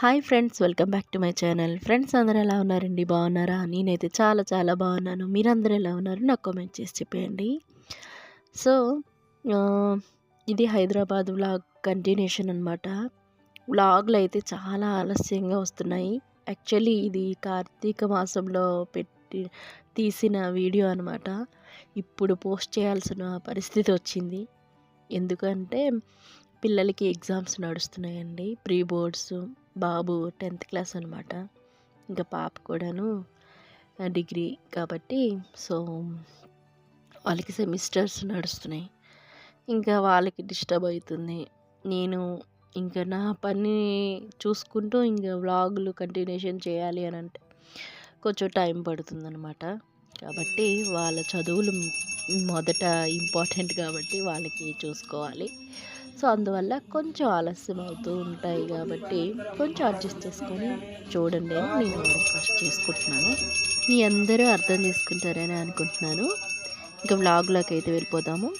Hi friends welcome back to my channel friends అందరూ ఎలా ఉన్నారండి? బాగున్నారా? నేనైతే చాలా చాలా బాగున్నాను. మీరందరూ ఎలా ఉన్నారు? నాకు కామెంట్ చేసి చెప్పేయండి. సో ఇది హైదరాబాద్ వ్లాగ్ కంటిన్యూషన్ అనమాట వ్లాగ్లు అయితే చాలా ఆలస్యంగా వస్తున్నాయి. యాక్చువల్లీ ఇది కార్తీక మాసంలో పెట్టి తీసిన వీడియో అనమాట ఇప్పుడు పోస్ట్ చేయాల్సిన పరిస్థితి వచ్చింది. ఎందుకంటే పిల్లలకి ఎగ్జామ్స్ నడుస్తున్నాయండి. ప్రీ బోర్డ్స్ బాబు టెన్త్ క్లాస్ అనమాట ఇంకా పాప కూడాను డిగ్రీ కాబట్టి సో వాళ్ళకి సెమిస్టర్స్ నడుస్తున్నాయి. ఇంకా వాళ్ళకి డిస్టర్బ్ అవుతుంది. నేను ఇంకా నా పని చూసుకుంటూ ఇంకా వ్లాగులు కంటిన్యూషన్ చేయాలి అని అంటే కొంచెం టైం పడుతుందనమాట కాబట్టి వాళ్ళ చదువులు మొదట ఇంపార్టెంట్ కాబట్టి వాళ్ళకి చూసుకోవాలి. సో అందువల్ల కొంచెం ఆలస్యం అవుతూ ఉంటాయి కాబట్టి కొంచెం అడ్జస్ట్ చేసుకొని చూడండి అని నేను రిక్వెస్ట్ చేసుకుంటున్నాను. మీ అందరూ అర్థం చేసుకుంటారని అనుకుంటున్నాను. ఇంకా వ్లాగ్లోకి అయితే వెళ్ళిపోదాము.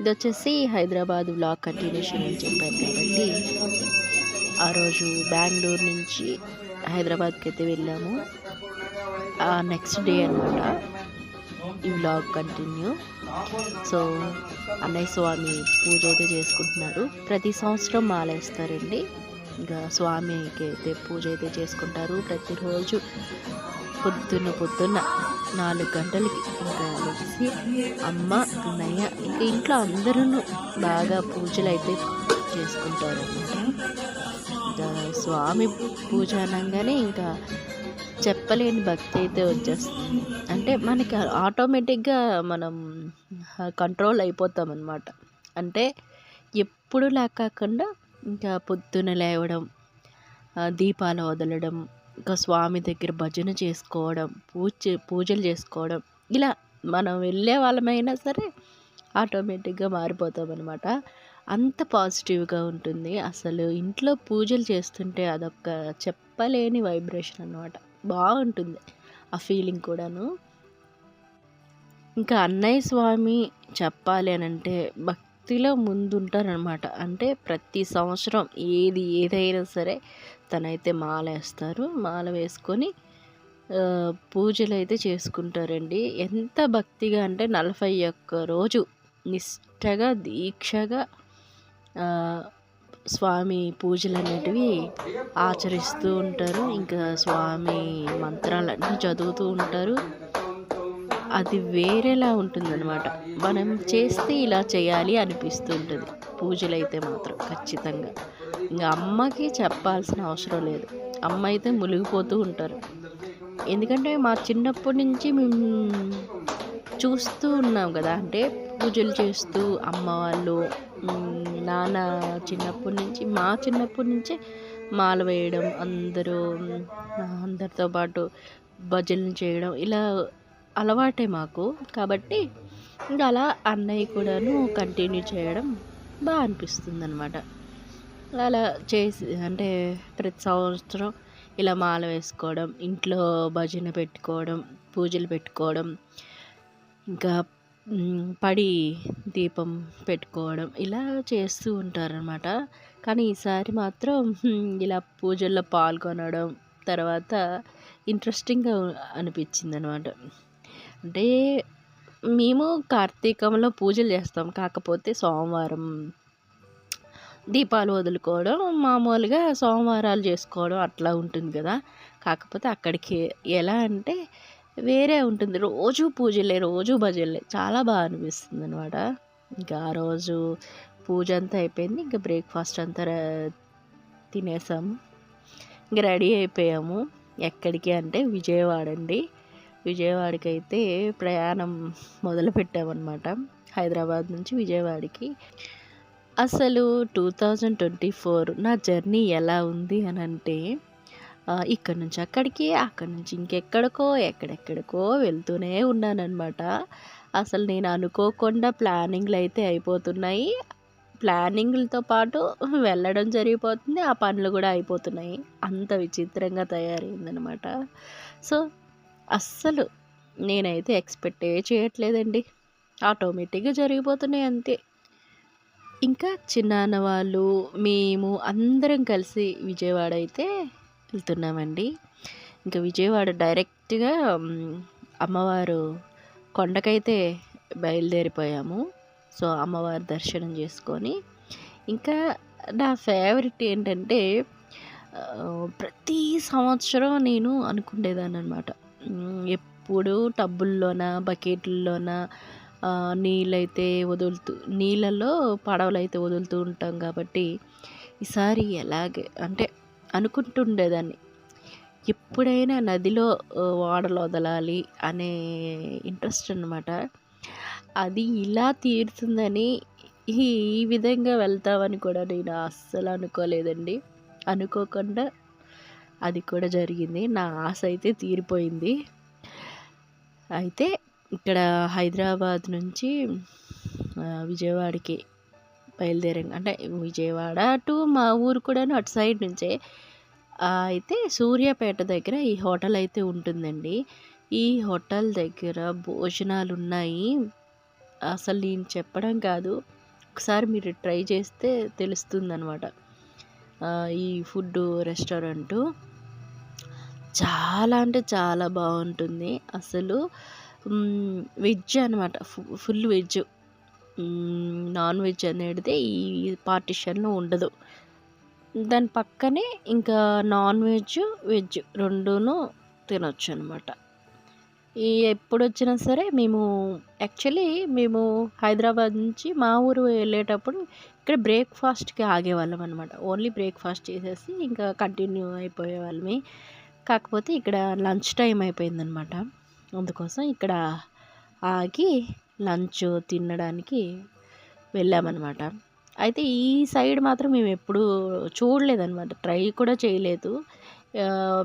ఇది వచ్చేసి హైదరాబాద్ వ్లాగ్ కంటిన్యూషన్ అని చెప్పాను కాబట్టి ఆ రోజు బెంగళూరు నుంచి హైదరాబాద్కి అయితే వెళ్ళాము. నెక్స్ట్ డే అనమాట ఈ వ్లాగ్ కంటిన్యూ సో అన్నయ్య స్వామి పూజ అయితే చేసుకుంటున్నారు ప్రతి సంవత్సరం మాలేస్తారండి. ఇంకా స్వామికి అయితే పూజ అయితే చేసుకుంటారు. ప్రతిరోజు పొద్దున్న పొద్దున్న నాలుగు గంటలకి ఇంకా లెగిసి అమ్మ అన్నయ్య ఇంకా ఇంట్లో అందరూ బాగా పూజలు అయితే చేసుకుంటారు అనమాట ఇంకా స్వామి పూజ అనగానే ఇంకా చెప్పలేని భక్తి అయితే వచ్చేస్తుంది. అంటే మనకి ఆటోమేటిక్గా మనం కంట్రోల్ అయిపోతాం అనమాట అంటే ఎప్పుడు కాకుండా ఇంకా పొద్దున లేవడం దీపాలు వదలడం ఇంకా స్వామి దగ్గర భజన చేసుకోవడం పూజ పూజలు చేసుకోవడం ఇలా మనం వెళ్ళే వాళ్ళమైనా సరే ఆటోమేటిక్గా మారిపోతాం అనమాట అంత పాజిటివ్గా ఉంటుంది. అసలు ఇంట్లో పూజలు చేస్తుంటే అదొక చెప్పలేని వైబ్రేషన్ అనమాట బాగుంటుంది ఆ ఫీలింగ్ కూడాను. ఇంకా అన్నయ్య స్వామి చెప్పాలి అని అంటే భక్తిలో ముందుంటారనమాట అంటే ప్రతి సంవత్సరం ఏది ఏదైనా సరే తనైతే మాల వేస్తారు మాల వేసుకొని పూజలు అయితే చేసుకుంటారండి. ఎంత భక్తిగా అంటే నలభై ఒక్క రోజు నిష్టగా దీక్షగా స్వామి పూజలు అనేటివి ఆచరిస్తూ ఉంటారు. ఇంకా స్వామి మంత్రాలన్నీ చదువుతూ ఉంటారు. అది వేరేలా ఉంటుందన్నమాట. మనం చేస్తే ఇలా చేయాలి అనిపిస్తూ ఉంటుంది పూజలు అయితే మాత్రం ఖచ్చితంగా. ఇంకా అమ్మకి చెప్పాల్సిన అవసరం లేదు. అమ్మ అయితే మునిగిపోతూ ఉంటారు. ఎందుకంటే మా చిన్నప్పటి నుంచి మేము చూస్తూ ఉన్నాం కదా. అంటే పూజలు చేస్తూ అమ్మ వాళ్ళు నాన్న చిన్నప్పటి నుంచి మా చిన్నప్పటి నుంచే మాల వేయడం అందరూ అందరితో పాటు భజనలు చేయడం ఇలా అలవాటే మాకు. కాబట్టి ఇంకా అలా అన్నయ్య కూడాను కంటిన్యూ చేయడం బాగా అనిపిస్తుంది అనమాట అలా చేసి అంటే ప్రతి సంవత్సరం ఇలా మాల వేసుకోవడం ఇంట్లో భజన పెట్టుకోవడం పూజలు పెట్టుకోవడం ఇంకా పడి దీపం పెట్టుకోవడం ఇలా చేస్తూ ఉంటారనమాట కానీ ఈసారి మాత్రం ఇలా పూజల్లో పాల్గొనడం తర్వాత ఇంట్రెస్టింగ్గా అనిపించింది అనమాట అంటే మేము కార్తీకంలో పూజలు చేస్తాం. కాకపోతే సోమవారం దీపాలు వదులుకోవడం మామూలుగా సోమవారాలు చేసుకోవడం అట్లా ఉంటుంది కదా. కాకపోతే అక్కడికి ఎలా అంటే వేరే ఉంటుంది. రోజు పూజలే రోజు భజనలే. చాలా బాగా అనిపిస్తుంది అనమాట ఇంకా ఆ రోజు పూజ అంతా అయిపోయింది. ఇంకా బ్రేక్ఫాస్ట్ అంతా తినేసాము. ఇంకా రెడీ అయిపోయాము. ఎక్కడికి అంటే విజయవాడ అండి విజయవాడకి అయితే ప్రయాణం మొదలుపెట్టామన్నమాట హైదరాబాద్ నుంచి విజయవాడకి. అసలు టూ థౌజండ్ ట్వంటీ ఫోర్ నా జర్నీ ఎలా ఉంది అని అంటే ఇక్కడి నుంచి అక్కడికి అక్కడి నుంచి ఇంకెక్కడికో ఎక్కడెక్కడికో వెళ్తూనే ఉన్నానన్నమాట. అసలు నేను అనుకోకుండా ప్లానింగ్లు అయితే అయిపోతున్నాయి. ప్లానింగ్లతో పాటు వెళ్ళడం జరిగిపోతుంది ఆ పనులు కూడా అయిపోతున్నాయి. అంత విచిత్రంగా తయారైందనమాట సో అస్సలు నేనైతే ఎక్స్పెక్టే చేయట్లేదండి. ఆటోమేటిక్గా జరిగిపోతున్నాయి అంతే. ఇంకా చిన్నాన్న వాళ్ళు మేము అందరం కలిసి విజయవాడ అయితే వెళ్తున్నామండి. ఇంకా విజయవాడ డైరెక్ట్గా అమ్మవారు కొండకైతే బయలుదేరిపోయాము. సో అమ్మవారి దర్శనం చేసుకొని. ఇంకా నా ఫేవరెట్ ఏంటంటే ప్రతి సంవత్సరం నేను అనుకునేదాన్ని అనమాట ఎప్పుడు టబ్బుల్లోన బకెట్లలోన నీళ్ళైతే వదులుతూ నీళ్ళల్లో పడవలు అయితే వదులుతూ ఉంటాం కాబట్టి ఈసారి ఎలాగే అంటే అనుకుంటుండేదాన్ని. ఎప్పుడైనా నదిలో వాడలు వదలాలి అనే ఇంట్రెస్ట్ అనమాట అది ఇలా తీరుతుందని ఈ విధంగా వెళ్తామని కూడా నేను అస్సలు అనుకోలేదండి. అనుకోకుండా అది కూడా జరిగింది. నా ఆశ అయితే తీరిపోయింది. అయితే ఇక్కడ హైదరాబాద్ నుంచి విజయవాడకి బయలుదేరాం అంటే విజయవాడ టు మా ఊరు కూడాను అటు సైడ్ నుంచే. అయితే సూర్యాపేట దగ్గర ఈ హోటల్ అయితే ఉంటుందండి. ఈ హోటల్ దగ్గర భోజనాలు ఉన్నాయి అసలు నేను చెప్పడం కాదు. ఒకసారి మీరు ట్రై చేస్తే తెలుస్తుందనమాట ఈ ఫుడ్ రెస్టారెంటు చాలా అంటే చాలా బాగుంటుంది. అసలు వెజ్ అనమాట ఫుల్ వెజ్. నాన్ వెజ్ అనేది ఈ పార్టిషన్లో ఉండదు. దాని పక్కనే ఇంకా నాన్ వెజ్ వెజ్ రెండును తినొచ్చు అనమాట ఈ ఎప్పుడు వచ్చినా సరే మేము యాక్చువల్లీ మేము హైదరాబాద్ నుంచి మా ఊరు వెళ్ళేటప్పుడు ఇక్కడ బ్రేక్ఫాస్ట్కి ఆగేవాళ్ళం అనమాట. ఓన్లీ బ్రేక్ఫాస్ట్ చేసేసి ఇంకా కంటిన్యూ అయిపోయేవాళ్ళమి కాకపోతే ఇక్కడ లంచ్ టైం అయిపోయిందనమాట. అందుకోసం ఇక్కడ ఆగి లంచ్ తినడానికి వెళ్ళామన్నమాట. అయితే ఈ సైడ్ మాత్రం మేము ఎప్పుడు చూడలేదన్నమాట. ట్రై కూడా చేయలేదు.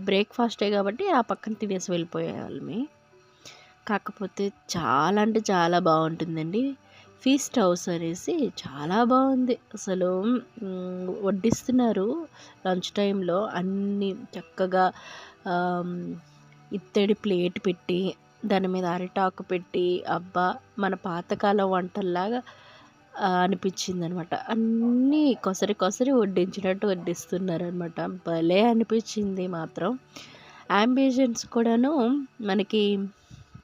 బ్రేక్ఫాస్టే కాబట్టి ఆ పక్కన తినేసి వెళ్ళిపోయేవాళ్ళమి. కాకపోతే చాలా అంటే చాలా బాగుంటుందండి. ఫీస్ట్ హౌస్ అనేసి చాలా బాగుంది. అసలు వడ్డిస్తున్నారు లంచ్ టైంలో అన్నీ చక్కగా ఇత్తడి ప్లేట్ పెట్టి దాని మీద అరిటాకు పెట్టి అబ్బా మన పాతకాలం వంటల్లాగా అనిపించింది అనమాట అన్నీ కొసరి కొసరి వడ్డించినట్టు వడ్డిస్తున్నారు అనమాట భలే అనిపించింది మాత్రం. అంబిషన్స్ కూడాను మనకి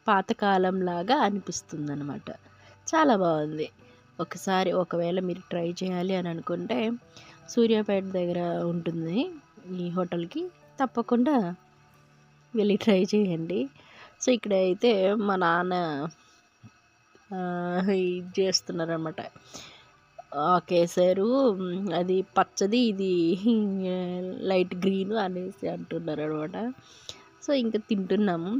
పాతకాలంలాగా అనిపిస్తుంది అనమాట చాలా బాగుంది. ఒకసారి ఒకవేళ మీరు ట్రై చేయాలి అని అనుకుంటే సూర్యాపేట దగ్గర ఉంటుంది ఈ హోటల్కి తప్పకుండా వెళ్ళి ట్రై చేయండి. సో ఇక్కడ అయితే మా నాన్న ఇది చేస్తున్నారనమాట కేసారు అది పచ్చది ఇది లైట్ గ్రీన్ అనేసి అంటున్నారు అనమాట సో ఇంకా తింటున్నాము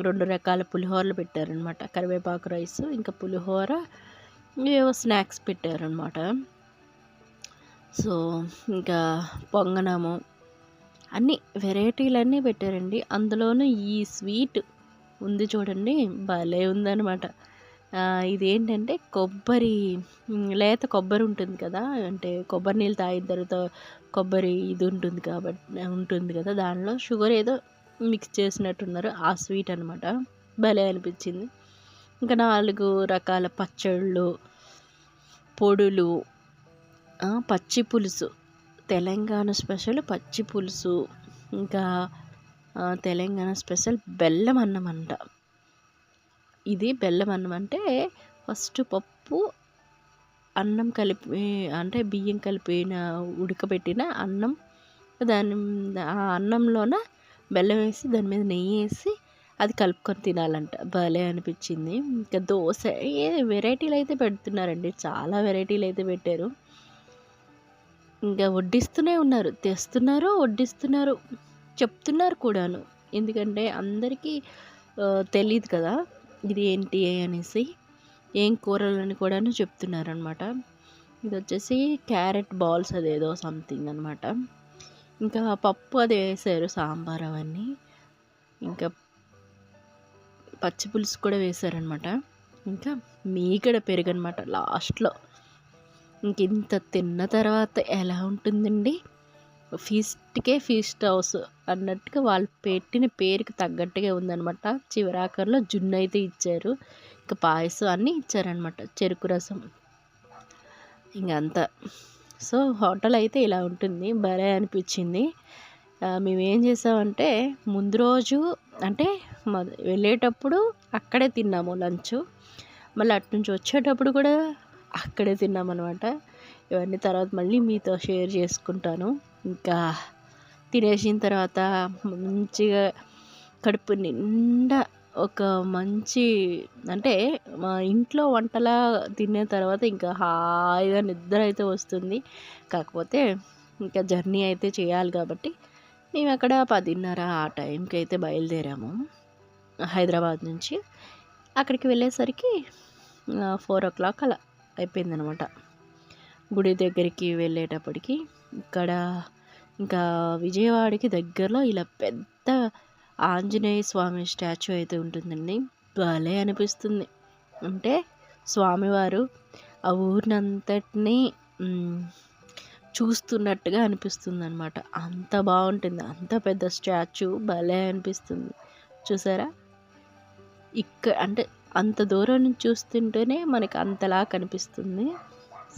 రెండు రకాల పులిహోరలు పెట్టారనమాట కరివేపాకు రైస్ ఇంకా పులిహోర ఏవో స్నాక్స్ పెట్టారనమాట సో ఇంకా పొంగనము అన్ని వెరైటీలన్నీ పెట్టారండి. అందులోనూ ఈ స్వీట్ ఉంది చూడండి భలే ఉందనమాట ఇదేంటంటే కొబ్బరి లేత కొబ్బరి ఉంటుంది కదా అంటే కొబ్బరి నీళ్ళు తాగిన తర్వాత కొబ్బరి ఇది ఉంటుంది కాబట్టి ఉంటుంది కదా దానిలో షుగర్ ఏదో మిక్స్ చేసినట్టున్నారు. ఆ స్వీట్ అనమాట భలే అనిపించింది. ఇంకా నాలుగు రకాల పచ్చళ్ళు పొడులు పచ్చి పులుసు. తెలంగాణ స్పెషల్ పచ్చి పులుసు. ఇంకా తెలంగాణ స్పెషల్ బెల్లం అన్నం అంట. ఇది బెల్లం అన్నం అంటే ఫస్ట్ పప్పు అన్నం కలిపి అంటే బియ్యం కలిపిన ఉడకబెట్టిన అన్నం. దాని ఆ అన్నంలోన బెల్లం వేసి దాని మీద నెయ్యి వేసి అది కలుపుకొని తినాలంట. భలే అనిపించింది. ఇంకా దోశ ఏ వెరైటీలు అయితే పెడుతున్నారండి. చాలా వెరైటీలు అయితే పెట్టారు. ఇంకా వడ్డిస్తూనే ఉన్నారు. తెస్తున్నారు వడ్డిస్తున్నారు చెప్తున్నారు కూడాను. ఎందుకంటే అందరికీ తెలియదు కదా ఇది ఏంటి అనేసి. ఏం కూరలు అని కూడాను చెప్తున్నారనమాట. ఇది వచ్చేసి క్యారెట్ బాల్స్ అదేదో సంథింగ్ అనమాట. ఇంకా పప్పు అది వేసారు సాంబార్ అవన్నీ. ఇంకా పచ్చి పులుసు కూడా వేశారనమాట ఇంకా మీగడ పెరుగనమాట లాస్ట్లో. ఇంక ఇంత తిన్న తర్వాత ఎలా ఉంటుందండి? ఫీస్ట్కే ఫీస్ట్ హౌస్ అన్నట్టుగా వాళ్ళు పెట్టిన పేరుకి తగ్గట్టుగా ఉందనమాట చివరాకర్లో జున్ను అయితే ఇచ్చారు. ఇంకా పాయసం అన్నీ ఇచ్చారనమాట చెరుకు రసం. ఇంక అంతా సో హోటల్ అయితే ఇలా ఉంటుంది. భలే అనిపించింది. మేమేం మేము ఏం చేసామంటే ముందు రోజు అంటే మ- వెళ్ళేటప్పుడు అక్కడే తిన్నాము లంచ్. మళ్ళీ అటు నుంచి వచ్చేటప్పుడు కూడా అక్కడే తిన్నామన్నమాట. ఇవన్నీ తర్వాత మళ్ళీ మీతో షేర్ చేసుకుంటాను. ఇంకా తినేసిన తర్వాత మంచిగా కడుపు నిండా ఒక మంచి అంటే మా ఇంట్లో వంటలా తిన్న తర్వాత ఇంకా హాయిగా నిద్ర అయితే వస్తుంది. కాకపోతే ఇంకా జర్నీ అయితే చేయాలి కాబట్టి మేము అక్కడ పదిన్నర ఆ టైంకి అయితే బయలుదేరాము. హైదరాబాద్ నుంచి అక్కడికి వెళ్ళేసరికి ఫోర్ ఓ క్లాక్ అలా. అయిపోయిందనమాట. గుడి దగ్గరికి వెళ్ళేటప్పటికి ఇక్కడ ఇంకా విజయవాడకి దగ్గరలో ఇలా పెద్ద ఆంజనేయ స్వామి స్టాచ్యూ అయితే ఉంటుందండి. భలే అనిపిస్తుంది. అంటే స్వామివారు ఆ ఊరినంతటినీ చూస్తున్నట్టుగా అనిపిస్తుంది అనమాట అంత బాగుంటుంది. అంత పెద్ద స్టాచ్యూ భలే అనిపిస్తుంది. చూసారా? ఇక్కడ అంటే అంత దూరం నుంచి చూస్తుంటేనే మనకి అంతలా కనిపిస్తుంది.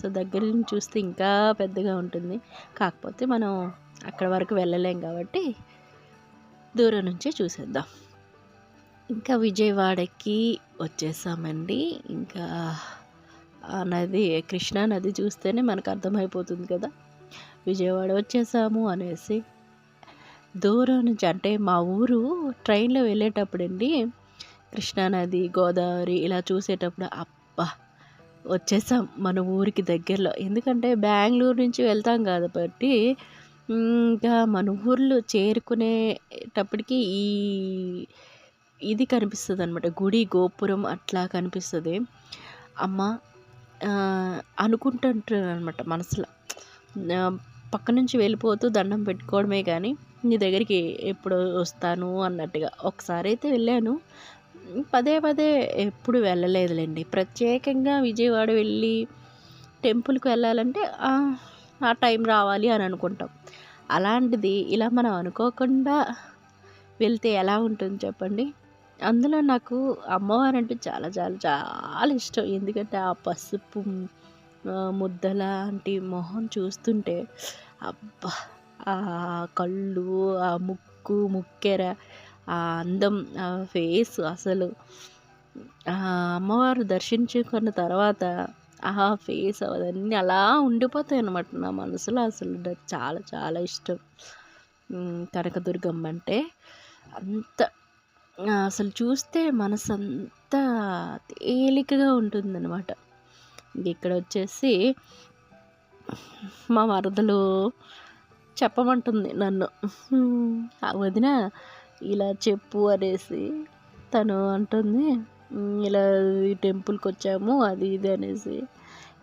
సో దగ్గర నుంచి చూస్తే ఇంకా పెద్దగా ఉంటుంది. కాకపోతే మనం అక్కడ వరకు వెళ్ళలేం కాబట్టి దూరం నుంచే చూసేద్దాం. ఇంకా విజయవాడకి వచ్చేసామండి. ఇంకా ఆ నది కృష్ణా నది చూస్తేనే మనకు అర్థమైపోతుంది కదా. విజయవాడ వచ్చేసాము అనేసి. దూరం నుంచి అంటే మా ఊరు ట్రైన్లో వెళ్ళేటప్పుడండి కృష్ణానది గోదావరి ఇలా చూసేటప్పుడు అబ్బా వచ్చేసాం మన ఊరికి దగ్గరలో. ఎందుకంటే బెంగళూరు నుంచి వెళ్తాం కాబట్టి ఇంకా మన ఊర్లో చేరుకునేటప్పటికి ఈ ఇది కనిపిస్తుంది అనమాట గుడి గోపురం అట్లా కనిపిస్తుంది. అమ్మ అనుకుంటుంటాను అనమాట మనసులో. పక్క నుంచి వెళ్ళిపోతూ దండం పెట్టుకోవడమే కానీ నీ దగ్గరికి ఎప్పుడు వస్తాను అన్నట్టుగా. ఒకసారి అయితే వెళ్ళాను. పదే పదే ఎప్పుడు వెళ్ళలేదులేండి. ప్రత్యేకంగా విజయవాడ వెళ్ళి టెంపుల్కి వెళ్ళాలంటే ఆ, టైం రావాలి అని అనుకుంటాం. అలాంటిది ఇలా మనం అనుకోకుండా వెళ్తే ఎలా ఉంటుంది చెప్పండి? అందులో నాకు అమ్మవారు అంటే చాలా చాలా చాలా ఇష్టం. ఎందుకంటే ఆ పసుపు ముద్దలాంటి ముద్ద లాంటి మొహం చూస్తుంటే అబ్బా! ఆ కళ్ళు ఆ ముక్కు ముక్కెర ఆ అందం ఆ ఫేస్ అసలు. ఆ అమ్మవారు దర్శించుకున్న తర్వాత ఆ ఫేస్ అవన్నీ అలా ఉండిపోతాయి అన్నమాట నా మనసులో అసలు. చాలా చాలా ఇష్టం. కనకదుర్గమ్మ అంటే అంత అసలు చూస్తే మనసు అంతా తేలికగా ఉంటుందన్నమాట. ఇక్కడ వచ్చేసి మా వరదలు చెప్పమంటుంది నన్ను. ఆ వదిన ఇలా చెప్పు అనేసి తను అంటుంది ఇలా ఈ టెంపుల్కి వచ్చాము అది ఇది అనేసి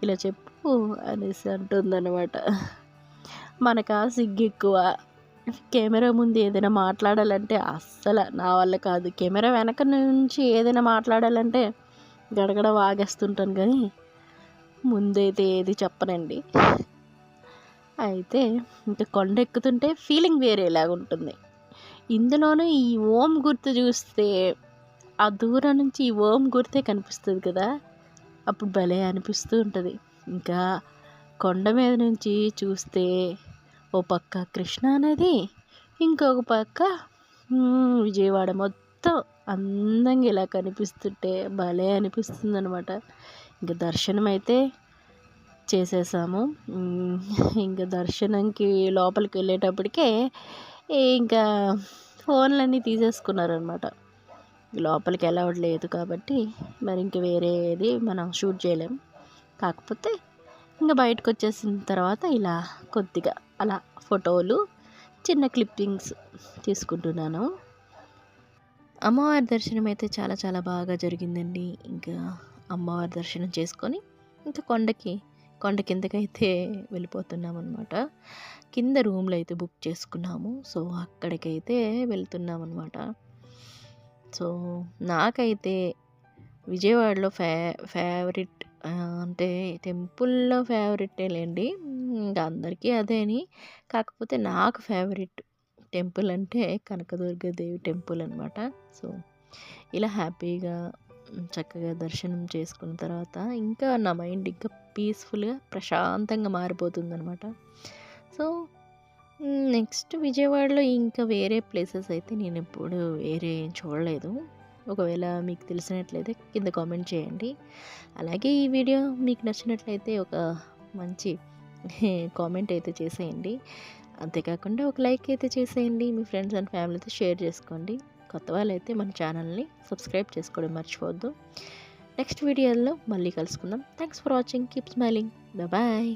ఇలా చెప్పు అనేసి అంటుందన్నమాట. మనకు సిగ్గు ఎక్కువ. కెమెరా ముందు ఏదైనా మాట్లాడాలంటే అస్సలు నా వల్ల కాదు. కెమెరా వెనక నుంచి ఏదైనా మాట్లాడాలంటే గడగడ వాగేస్తుంటాను కానీ ముందైతే ఏది చెప్పనండి. అయితే ఇంకా కొండ ఎక్కుతుంటే ఫీలింగ్ వేరేలాగా ఉంటుంది ఇందులోనూ ఈ ఓం గుర్తు చూస్తే ఆ దూరం నుంచి ఈ ఓం గుర్తే కనిపిస్తుంది కదా? అప్పుడు భలే అనిపిస్తూ ఉంటుంది. ఇంకా కొండ మీద నుంచి చూస్తే ఓ పక్క కృష్ణానది ఇంకొక పక్క విజయవాడ మొత్తం అందంగా ఇలా కనిపిస్తుంటే భలే అనిపిస్తుంది అనమాట ఇంకా దర్శనం అయితే చేసేసాము ఇంకా దర్శనంకి లోపలికి వెళ్ళేటప్పటికే ఇంకా ఫోన్లన్నీ తీసేసుకున్నారనమాట లోపలికి అలౌడ్ లేదు కాబట్టి మరి ఇంక వేరేది మనం షూట్ చేయలేం. కాకపోతే ఇంకా బయటకు వచ్చేసిన తర్వాత ఇలా కొద్దిగా అలా ఫోటోలు చిన్న క్లిప్పింగ్స్ తీసుకుంటున్నాను. అమ్మవారి దర్శనం అయితే చాలా చాలా బాగా జరిగిందండి. ఇంకా అమ్మవారి దర్శనం చేసుకొని ఇంకా కొండకి కొండ కిందకైతే వెళ్ళిపోతున్నాం అనమాట కింద రూమ్లు అయితే బుక్ చేసుకున్నాము. సో అక్కడికైతే వెళ్తున్నాం అనమాట సో నాకైతే విజయవాడలో ఫే ఫేవరెట్ అంటే టెంపుల్లో ఫేవరెట్టే లేండి. ఇంకా అందరికీ అదేని కాకపోతే నాకు ఫేవరెట్ టెంపుల్ అంటే కనకదుర్గ దేవి టెంపుల్ అనమాట సో ఇలా హ్యాపీగా చక్కగా దర్శనం చేసుకున్న తర్వాత ఇంకా నా మైండ్ ఇంకా పీస్ఫుల్గా ప్రశాంతంగా మారిపోతుందనమాట సో నెక్స్ట్ విజయవాడలో ఇంకా వేరే ప్లేసెస్ అయితే నేను ఎప్పుడు వేరే చూడలేదు. ఒకవేళ మీకు తెలిసినట్లయితే కింద కామెంట్ చేయండి. అలాగే ఈ వీడియో మీకు నచ్చినట్లయితే ఒక మంచి కామెంట్ అయితే చేసేయండి. అంతేకాకుండా ఒక లైక్ అయితే చేసేయండి. మీ ఫ్రెండ్స్ అండ్ ఫ్యామిలీతో షేర్ చేసుకోండి. కొత్త వాళ్ళైతే మన ఛానల్ని సబ్స్క్రైబ్ చేసుకోవడం మర్చిపోవద్దు. నెక్స్ట్ వీడియోలో మళ్ళీ కలుసుకుందాం. Thanks for watching. Keep smiling. Bye